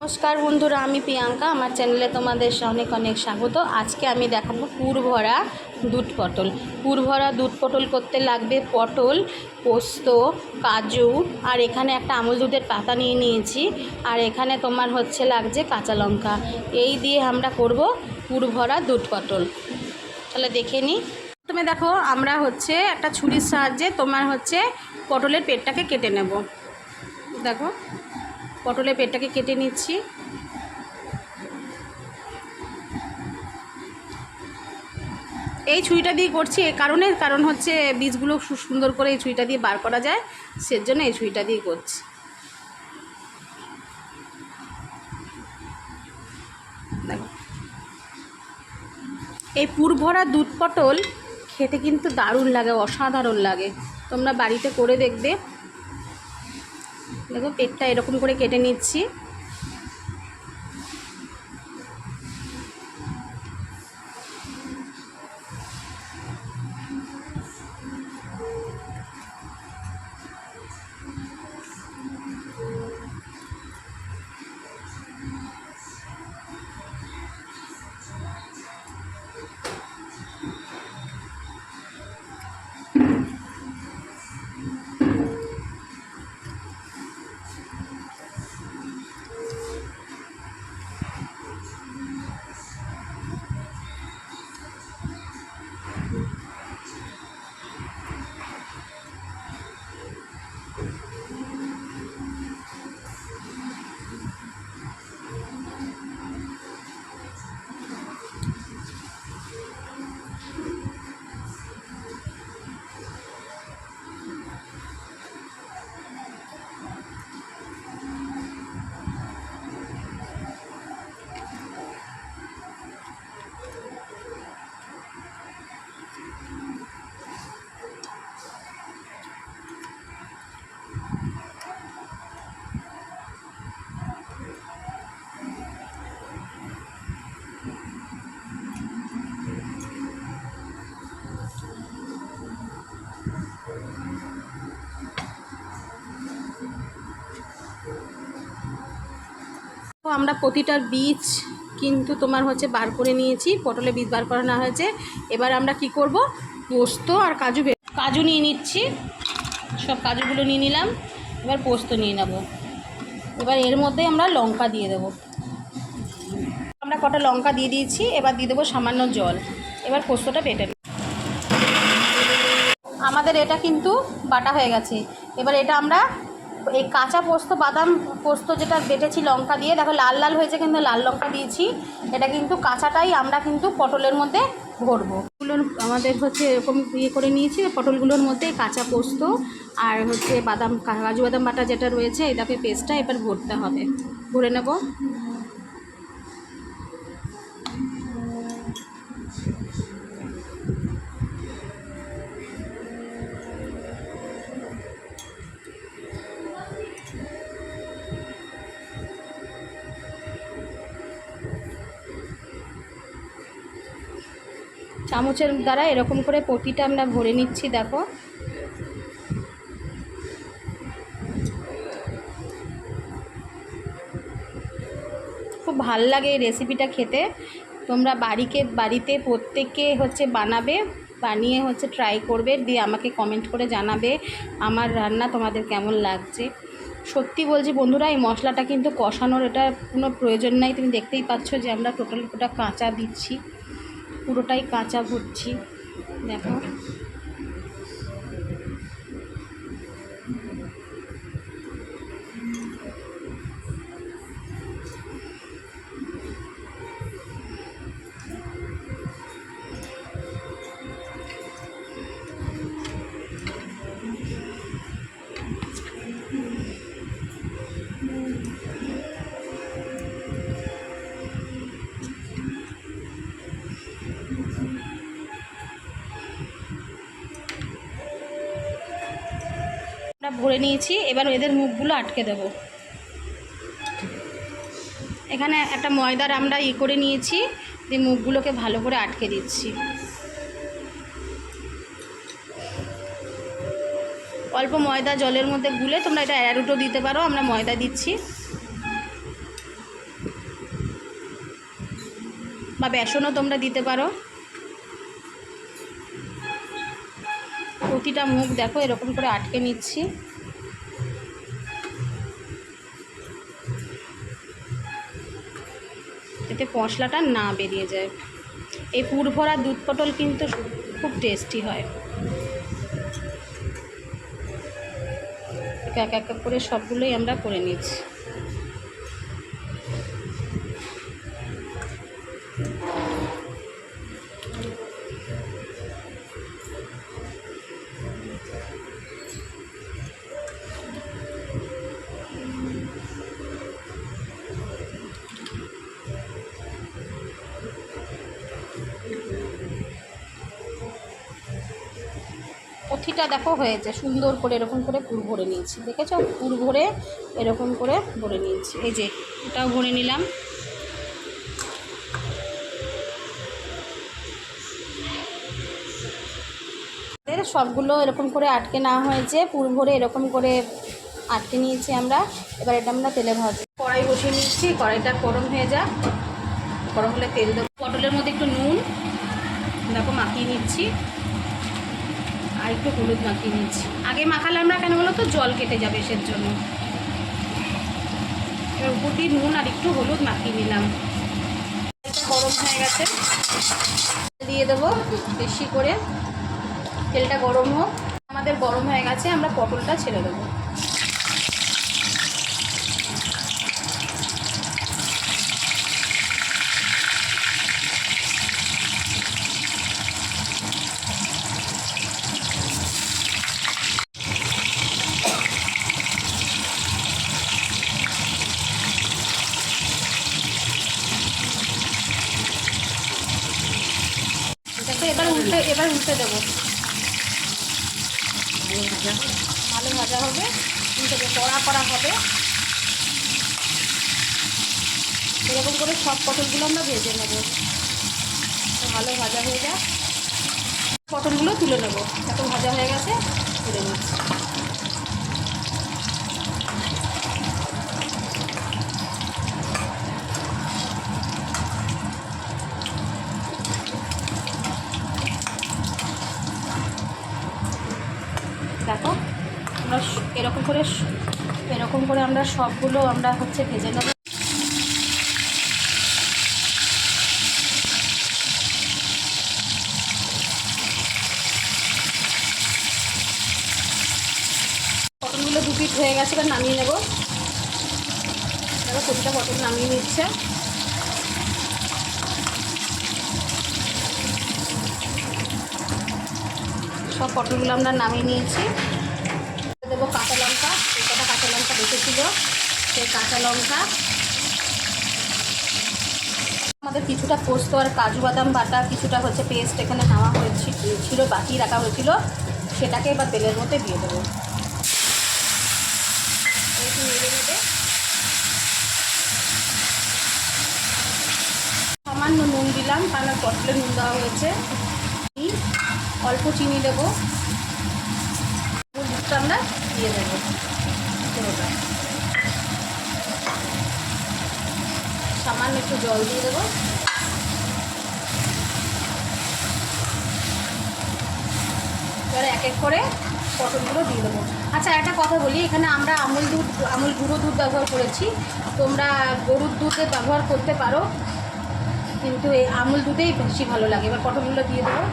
নমস্কার বন্ধুরা, আমি প্রিয়াঙ্কা। আমার চ্যানেলে তোমাদের অনেক অনেক স্বাগত। আজকে আমি দেখাবো পুর ভরা দুধ পটল। পুর ভরা দুধ পটল করতে লাগবে পটল, পোস্ত, কাজু, আর এখানে একটা আমুল দুধের পাতা নিয়ে নিয়েছি। আর এখানে তোমার হচ্ছে লাগছে কাঁচা লঙ্কা। এই দিয়ে আমরা করব পুর ভরা দুধ পটল। তাহলে দেখে নিই প্রথমে দেখো, আমরা হচ্ছে একটা ছুরির সাহায্যে তোমার হচ্ছে পটলের পেটটাকে কেটে নেব। দেখো। পটলের পেটটাকে কেটে নিচ্ছি। এই ছুরিটা দিয়ে করছি এই কারণে কারণ হচ্ছে বীজগুলো সুন্দর করে এই ছুরিটা দিয়ে বার করা যায়, সেজন্য এই ছুরিটা দিয়ে করছি। এই পুর ভরা দুধ পটল খেতে কিন্তু দারুণ লাগে, অসাধারণ লাগে। তোমরা বাড়িতে করে দেখবে। দেখো পেটটা এরকম করে কেটে নিচ্ছি। তো আমরা প্রতিটার বীজ কিন্তু তোমার হচ্ছে বার করে নিয়েছি, পটলে বীজ বার করানো হয়েছে। এবার আমরা কি করব? পোস্ত আর কাজু কাজু নিয়ে নিচ্ছি। সব কাজুগুলো নিয়ে নিলাম। এবার পোস্ত নিয়ে নেব। এবার এর মধ্যে আমরা লঙ্কা দিয়ে দেবো। আমরা কটা লঙ্কা দিয়ে দিয়েছি, এবার দিয়ে দেবো সামান্য জল। এবার পোস্তটা পেটে। আমাদের এটা কিন্তু বাটা হয়ে গেছে। এবার এটা আমরা এই কাঁচা পোস্ত, বাদাম পোস্ত যেটা বেটেছি লঙ্কা দিয়ে, দেখো লাল লাল হয়েছে কিন্তু লাল লঙ্কা দিয়েছি। এটা কিন্তু কাঁচাটাই আমরা কিন্তু পটলের মধ্যে ভরবো। আমাদের হচ্ছে এরকম ইয়ে করে নিয়েছি, পটলগুলোর মধ্যে কাঁচা পোস্ত আর হচ্ছে বাদাম, কাজু বাদাম বাটা যেটা রয়েছে এটাকে পেস্টটা এবার ভরতে হবে। ভরে নেব। চামচের দ্বারা এরকম করে পটিটা আমরা ভরে নিচ্ছি, দেখো। খুব ভালো লাগে এই রেসিপিটা খেতে। তোমরা বাড়িকে, বাড়িতে প্রত্যেককে হচ্ছে বানাবে, বানিয়ে হচ্ছে ট্রাই করবে, দিয়ে আমাকে কমেন্ট করে জানাবে আমার রান্না তোমাদের কেমন লাগছে। সত্যি বলছি বন্ধুরা, এই মশলাটা কিন্তু কষানোর এটা কোনো প্রয়োজন নাই। তুমি দেখতেই পাচ্ছ যে আমরা টোটাল ওটা কাঁচা দিচ্ছি। পুরোটাই কাঁচা ভুটছি দেখো। ভরে নিয়েছি, এবার এদের মুখগুলো আটকে দেব। এখানে একটা ময়দার আমরা ই করে নিয়েছি, দিয়ে মুখগুলোকে ভালো করে আটকে দিচ্ছি। অল্প ময়দা জলের মধ্যে গুলে তোমরা এটা অ্যারুটো দিতে পারো, আমরা ময়দা দিচ্ছি। বা বেসনও তোমরা দিতে পারো। প্রতিটা মুখ দেখো, এরকম করে আটকে নিচ্ছি। এতে মশলাটা না বেরিয়ে যায়। এই পুর ভরা দুধ পটল কিন্তু খুব টেস্টি হয়। এক এক করে সবগুলোই আমরা করে নিচ্ছি। প্রতিটা দেখো হয়েছে, সুন্দর করে এরকম করে পুর ভরে নিয়েছি, দেখেছ? পুর ভরে এরকম করে ভরে নিয়েছি। এই যে, এটাও ভরে নিলাম। সবগুলো এরকম করে আটকে না হয়েছে, পুর ভরে এরকম করে আটকে নিয়েছি আমরা। এবার এটা আমরা তেলে ভাজবো। কড়াই বসিয়ে নিচ্ছি, কড়াইটা গরম হয়ে যাক। গরম হলে তেল দেবো। পটলের মধ্যে একটু নুন, দেখো, মাখিয়ে নিচ্ছি। আর একটু হলুদ মাখিয়ে নিচ্ছি। আগে মাখালে আমরা কেন বলো তো? জল কেটে যাবে সের জন্য এবার উপর দিয়ে নুন আর একটু হলুদ মাখিয়ে নিলাম। গরম হয়ে গেছে। দিয়ে দেবো বেশি করে। তেলটা গরম হোক। আমাদের গরম হয়ে গেছে, আমরা পটলটা ছেড়ে দেবো দেখো এবার উল্টে দেবো। ভালো ভাজা। হবে। উল্টে দেবো কড়া কড়া হবে। এরকম করে সব পটলগুলো আমরা ভেজে নেব। ভালো ভাজা হয়ে যাক। পটলগুলো তুলে নেব। এত ভাজা হয়ে গেছে তুলে নিচ্ছি। দেখো আমরা এরকম করে এরকম করে আমরা সবগুলো আমরা হচ্ছে ভেজে নেব। পটলগুলো দু পিট হয়ে গেছে, এবার নামিয়ে নেব। দেখো প্রতিটা পটল নামিয়ে নিচ্ছে। সব পটলগুলো আমরা নামিয়ে নিয়েছি। দেবো কাঁচা লঙ্কা কটা কাঁচা লঙ্কা বেঁচেছিল সেই কাঁচা লঙ্কা। আমাদের কিছুটা পোস্ত আর কাজু বাদাম বাটা, কিছুটা হচ্ছে পেস্ট এখানে নেওয়া হয়েছিল ছিল, বাকি রাখা হয়েছিল। সেটাকে এবার তেলের মধ্যে দিয়ে দেবো। সামান্য নুন দিলাম, কারণ পটলে নুন দেওয়া হয়েছে। অল্প চিনি দেবো। দুধটা আমরা দিয়ে দেবো। পুরোটা সামান্য একটু জল দিয়ে দেবো। এবার এক এক করে পটলগুলো দিয়ে দেবো। আচ্ছা একটা কথা বলি, এখানে আমরা আমুল দুধ, আমুল গুঁড়ো দুধ ব্যবহার করেছি। তোমরা গরুর দুধে ব্যবহার করতে পারো, কিন্তু এই আমুল দুধেই বেশি ভালো লাগে। এবার পটলগুলো দিয়ে দেবো।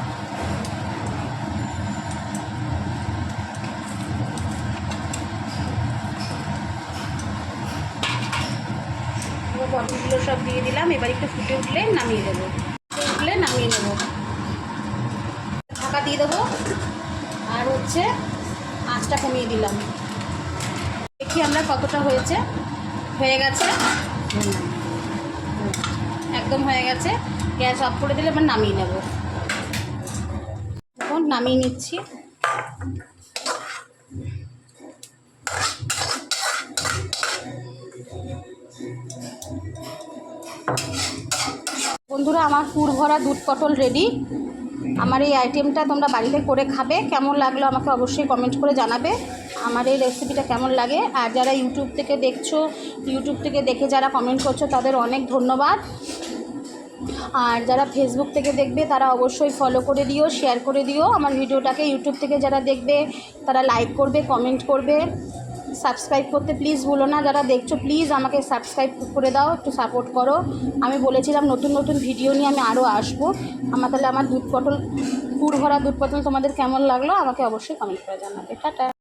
এবার সব দিয়ে দিলাম, এবার একটু ফুটে উঠলে নামিয়ে দেবো ফুটে উঠলে নামিয়ে নেব। ঢাকা দিয়ে দেবো। আর হচ্ছে আঁচটা কমিয়ে দিলাম। দেখি আমরা কতটা হয়েছে। হয়ে গেছে? একদম হয়ে গেছে। গ্যাস অফ করে দিলে এবার নামিয়ে নেব। নামিয়ে নিচ্ছি। বন্ধুরা, আমার পুর ভরা দুধ পটল রেডি আমার এই আইটেমটা তোমরা বাড়িতে করে খাবে। কেমন লাগল আমাকে অবশ্যই কমেন্ট করে জানাবে। আমার এই রেসিপিটা কেমন লাগে? আর যারা ইউটিউব থেকে দেখছ ইউটিউব থেকে দেখে যারা কমেন্ট করছ, তাদের অনেক ধন্যবাদ। আর যারা ফেসবুক থেকে দেখবে, তারা অবশ্যই ফলো করে দিও শেয়ার করে দিও। আমার ভিডিওটাকে ইউটিউব থেকে যারা দেখবে, তারা লাইক করবে কমেন্ট করবে। সাবস্ক্রাইব করতে প্লিজ বলো না। যারা দেখছ, প্লিজ আমাকে সাবস্ক্রাইব করে দাও, একটু সাপোর্ট করো। আমি বলেছিলাম নতুন নতুন ভিডিও নিয়ে আমি আরও আসব। আমার তাহলে আমার দুধ পটল পুর ভরা দুধ পটল তোমাদের কেমন লাগল আমাকে অবশ্যই কমেন্ট করে জানাবে। টাটা।